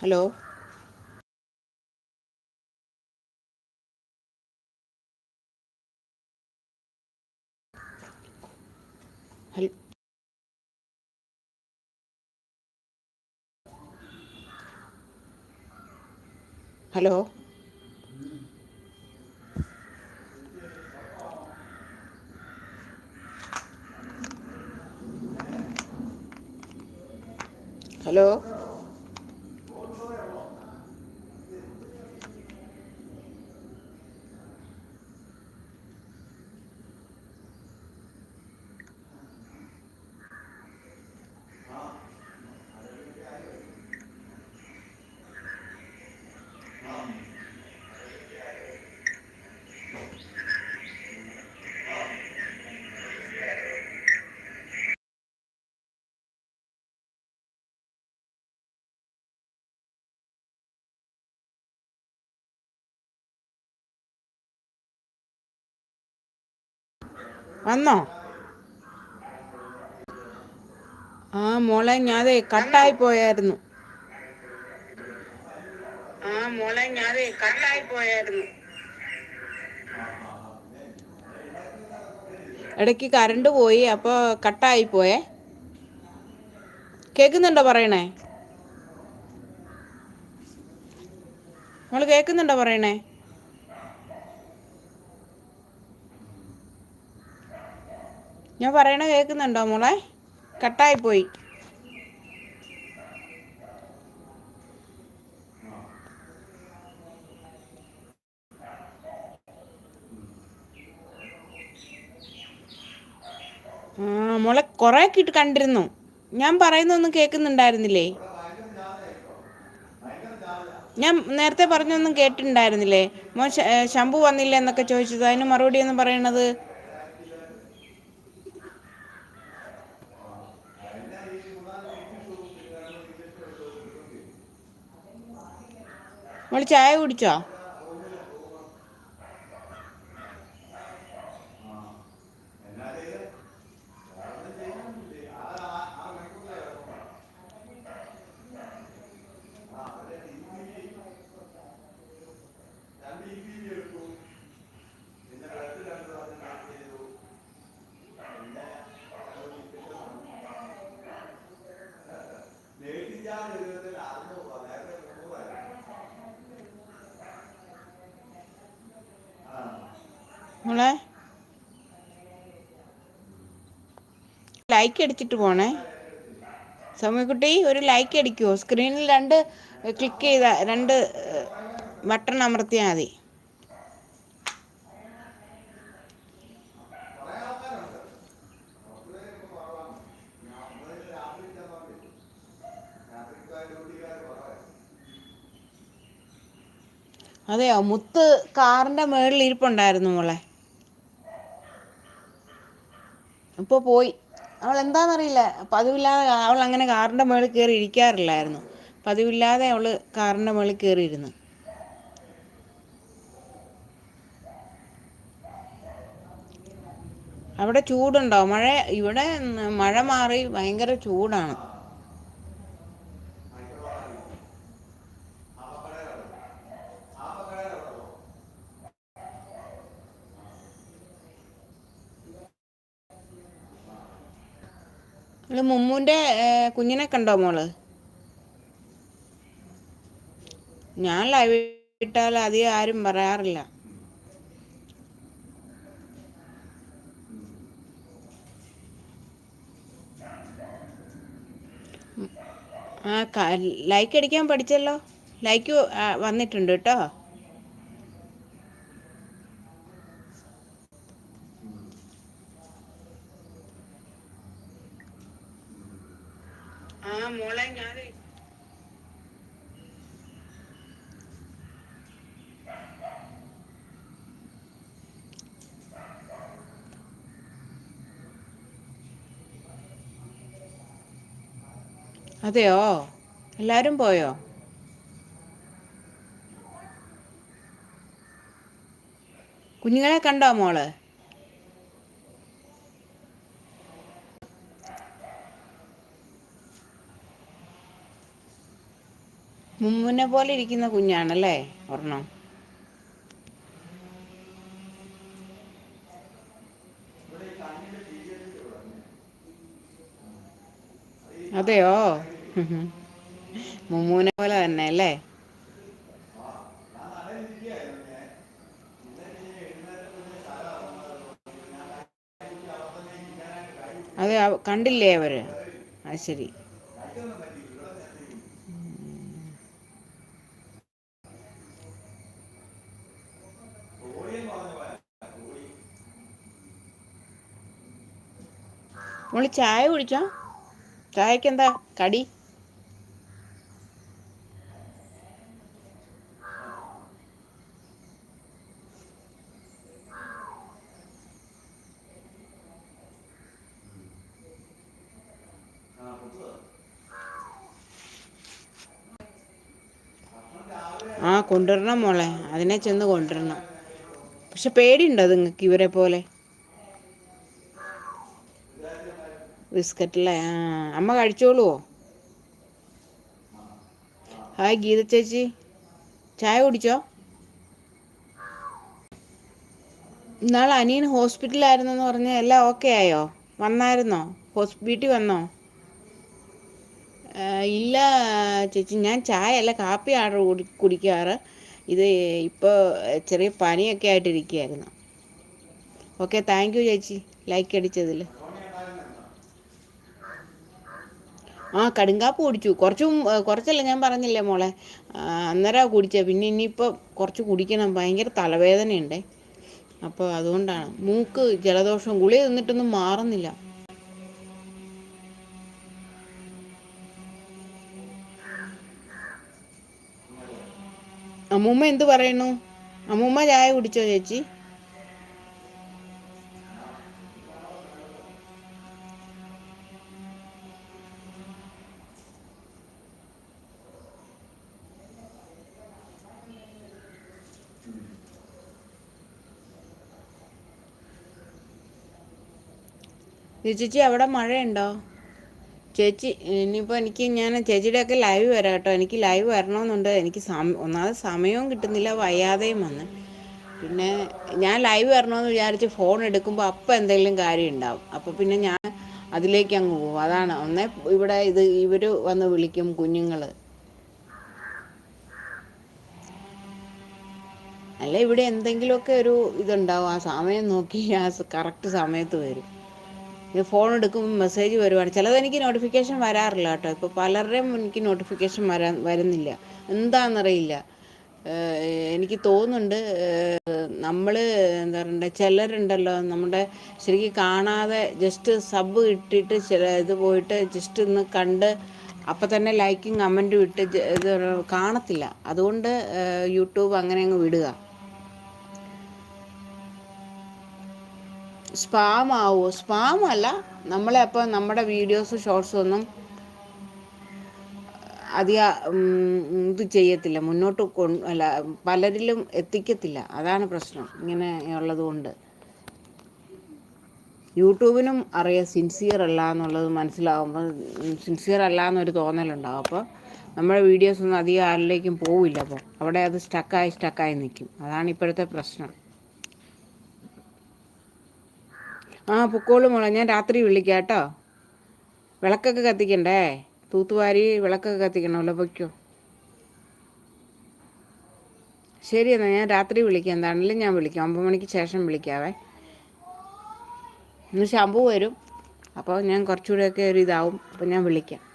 Hello hello hello വന്നോ? ആ മോളെ ഞാനേ കട്ടായി പോയായിരുന്നു. ആ മോളെ ഞാനേ കട്ടായി പോയായിരുന്നു. ഇടയ്ക്ക് കറണ്ട് പോയി അപ്പോൾ കട്ടായി പോയേ. കേൾക്കുന്നുണ്ടോ പറയണേ? മോൾ കേൾക്കുന്നുണ്ടോ പറയണേ? ഞാൻ പറയണ കേൾക്കുന്നുണ്ടോ മോളെ? കട്ടായി പോയി. ആ മോളെ കുറെ കിട്ട് കണ്ടിരുന്നു. ഞാൻ പറയുന്നൊന്നും കേൾക്കുന്നുണ്ടായിരുന്നില്ലേ? ഞാൻ നേരത്തെ പറഞ്ഞൊന്നും കേട്ടിട്ടുണ്ടായിരുന്നില്ലേ? മോൻ ശംഭു വന്നില്ല എന്നൊക്കെ ചോദിച്ചത്. അതിന് മറുപടി ഒന്നും പറയണത്? മോൾ ചായ കുടിച്ചോ മോളെ ലൈക്ക് അടിച്ചിട്ട് പോണേ. സൗമ്യക്കുട്ടി ഒരു ലൈക്ക് അടിക്കുമോ സ്ക്രീനിൽ രണ്ട് ക്ലിക്ക് ചെയ്ത രണ്ട് ബട്ടൺ അമർത്തിയാൽ മതി. അതെയോ? മുത്ത് കാറിന്റെ മുകളിൽ ഇരിപ്പുണ്ടായിരുന്നു മോളെ. ഇപ്പോൾ പോയി. അവൾ എന്താണെന്നറിയില്ല പതിവില്ലാതെ അവൾ അങ്ങനെ കാറിന്റെ മുകളിൽ കയറി ഇരിക്കാറില്ലായിരുന്നു. പതിവില്ലാതെ അവൾ കാറിന്റെ മുകളിൽ കയറിയിരുന്നു അവിടെ ചൂടുണ്ടോ? മഴ ഇവിടെ മഴ മാറി ഭയങ്കര ചൂടാണ്. അവൾ മുമ്മുന്റെ കുഞ്ഞിനെ കണ്ടോ മോൾ? ഞാൻ ലൈവ് ഇട്ടാൽ അധികം ആരും പറയാറില്ല. ആ ലൈക്ക് അടിക്കാൻ പഠിച്ചല്ലോ? ലൈക്ക് വന്നിട്ടുണ്ട് കേട്ടോ ആ മോളെ ഞാൻ അതെയോ? എല്ലാവരും പോയോ? കുഞ്ഞുങ്ങളെ കണ്ടോ മോൾ? മുമ്മുനെ പോലെ ഇരിക്കുന്ന കുഞ്ഞാണല്ലേ ഒരെണ്ണം? അതെയോ? മുമ്മൂനെ പോലെ തന്നെ അല്ലേ? അത് കണ്ടില്ലേ അവർ? അത് ശരി. മോൾ ചായ കുടിച്ചോ? ചായക്ക് എന്താ കടി? ആ കൊണ്ടുവരണം മോളെ. അതിനെ ചെന്ന് കൊണ്ടുവരണം. പക്ഷെ പേടിയുണ്ടോ നിങ്ങൾക്ക് ഇവരെ പോലെ? ബിസ്ക്കറ്റല്ലേ? ആ അമ്മ കഴിച്ചോളുവോ? ഹായ് ഗീത ചേച്ചി. ചായ കുടിച്ചോ? ഇന്നാൾ അനിയൻ ഹോസ്പിറ്റലായിരുന്നെന്ന് പറഞ്ഞ് എല്ലാം ഓക്കെ ആയോ? വന്നായിരുന്നോ? ഹോസ് വീട്ടിൽ വന്നോ? ഇല്ല ചേച്ചി ഞാൻ ചായ അല്ല കാപ്പിയാണ് കുടി കുടിക്കാറ്. ഇത് ഇപ്പോൾ ചെറിയ പനിയൊക്കെ ആയിട്ടിരിക്കുകയായിരുന്നു. ഓക്കെ താങ്ക് യു ചേച്ചി. ലൈക്ക് അടിച്ചതിൽ ആ കടുങ്കാപ്പ് കുടിച്ചു. കുറച്ചും കുറച്ചല്ല ഞാൻ പറഞ്ഞില്ലേ മോളെ? അന്നേരം കുടിച്ചത് പിന്നെ ഇനിയിപ്പോൾ കുറച്ച് കുടിക്കണം. ഭയങ്കര തലവേദനയുണ്ടേ. അപ്പോൾ അതുകൊണ്ടാണ്. മൂക്ക് ജലദോഷം ഗുളിക തിന്നിട്ടൊന്നും മാറുന്നില്ല. അമ്മൂമ്മ എന്ത് പറയുന്നു അമ്മൂമ്മ ചായ കുടിച്ചോ ചേച്ചി? ചേച്ചി അവിടെ മഴയുണ്ടോ? ചേച്ചി ഇനിയിപ്പോൾ എനിക്ക് ഞാൻ ചേച്ചിയുടെയൊക്കെ ലൈവ് വരാം കേട്ടോ. എനിക്ക് ലൈവ് വരണമെന്നുണ്ട്. എനിക്ക് സമയം ഒന്നാമത് സമയവും കിട്ടുന്നില്ല വയ്യാതെയും വന്ന്. പിന്നെ ഞാൻ ലൈവ് വരണമെന്ന് വിചാരിച്ച് ഫോൺ എടുക്കുമ്പോൾ അപ്പം എന്തെങ്കിലും കാര്യം ഉണ്ടാവും. അപ്പോൾ പിന്നെ ഞാൻ അതിലേക്ക് അങ്ങ് പോകും. അതാണ്. ഒന്നേ ഇവിടെ ഇത് ഇവർ വന്ന് വിളിക്കും കുഞ്ഞുങ്ങൾ അല്ല ഇവിടെ എന്തെങ്കിലുമൊക്കെ ഒരു ഇതുണ്ടാവും. ആ സമയം നോക്കി ആ കറക്റ്റ് സമയത്ത് വരും. ഫോൺ എടുക്കുമ്പോൾ മെസ്സേജ് വരുവാണ്. ചിലത് എനിക്ക് നോട്ടിഫിക്കേഷൻ വരാറില്ല കേട്ടോ. ഇപ്പോൾ പലരുടെയും എനിക്ക് നോട്ടിഫിക്കേഷൻ വരാൻ വരുന്നില്ല. എന്താണെന്നറിയില്ല. എനിക്ക് തോന്നുന്നുണ്ട് നമ്മൾ എന്താ പറയണ്ടേ ചിലരുണ്ടല്ലോ നമ്മുടെ ശരിക്കും കാണാതെ ജസ്റ്റ് സബ് ഇട്ടിട്ട് ചില ഇത് പോയിട്ട് ജസ്റ്റ് ഒന്ന് കണ്ട് അപ്പം തന്നെ ലൈക്കും കമന്റും ഇട്ട് ഇത് കാണത്തില്ല. അതുകൊണ്ട് യൂട്യൂബ് അങ്ങനെ അങ്ങ് വിടുക. സ്പാം ആവുമോ സ്പാം അല്ല നമ്മളെ അപ്പോൾ നമ്മുടെ വീഡിയോസ് ഷോർട്സ് ഒന്നും അധികം ഇത് ചെയ്യത്തില്ല. മുന്നോട്ട് കൊ അല്ല പലരിലും എത്തിക്കത്തില്ല. അതാണ് പ്രശ്നം. ഇങ്ങനെ ഉള്ളത് കൊണ്ട്. യൂട്യൂബിനും അറിയാം സിൻസിയർ അല്ല എന്നുള്ളത് മനസ്സിലാവുമ്പോൾ സിൻസിയർ അല്ല എന്നൊരു തോന്നലുണ്ടാവും. അപ്പോൾ നമ്മുടെ വീഡിയോസ് ഒന്നും അധികം ആരിലേക്കും പോവില്ല. അപ്പോൾ അവിടെ അത് സ്റ്റക്കായി സ്റ്റക്കായി നിൽക്കും അതാണ് ഇപ്പോഴത്തെ പ്രശ്നം. ആ പൊക്കോളൂ മോളെ. ഞാൻ രാത്രി വിളിക്കാം കേട്ടോ. വിളക്കൊക്കെ കത്തിക്കണ്ടേ? തൂത്തുവാരി വിളക്കൊക്കെ കത്തിക്കണമല്ലോ പൊയ്ക്കോ. ശരി എന്നാൽ ഞാൻ രാത്രി വിളിക്കാം. എന്താണെങ്കിലും ഞാൻ വിളിക്കാം. ഒമ്പത് മണിക്ക് ശേഷം വിളിക്കാവേ. ഇന്ന് ശമ്പു വരും. അപ്പോൾ ഞാൻ കുറച്ചുകൂടെയൊക്കെ ഒരു ഇതാവും. അപ്പോൾ ഞാൻ വിളിക്കാം.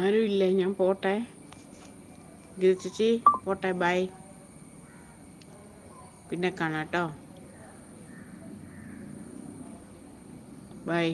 ആരും ഇല്ലേ ഞാൻ പോട്ടെ. ഗീത ചേച്ചി പോട്ടെ ബൈ. പിന്നെ കാണാം കേട്ടോ. ബൈ.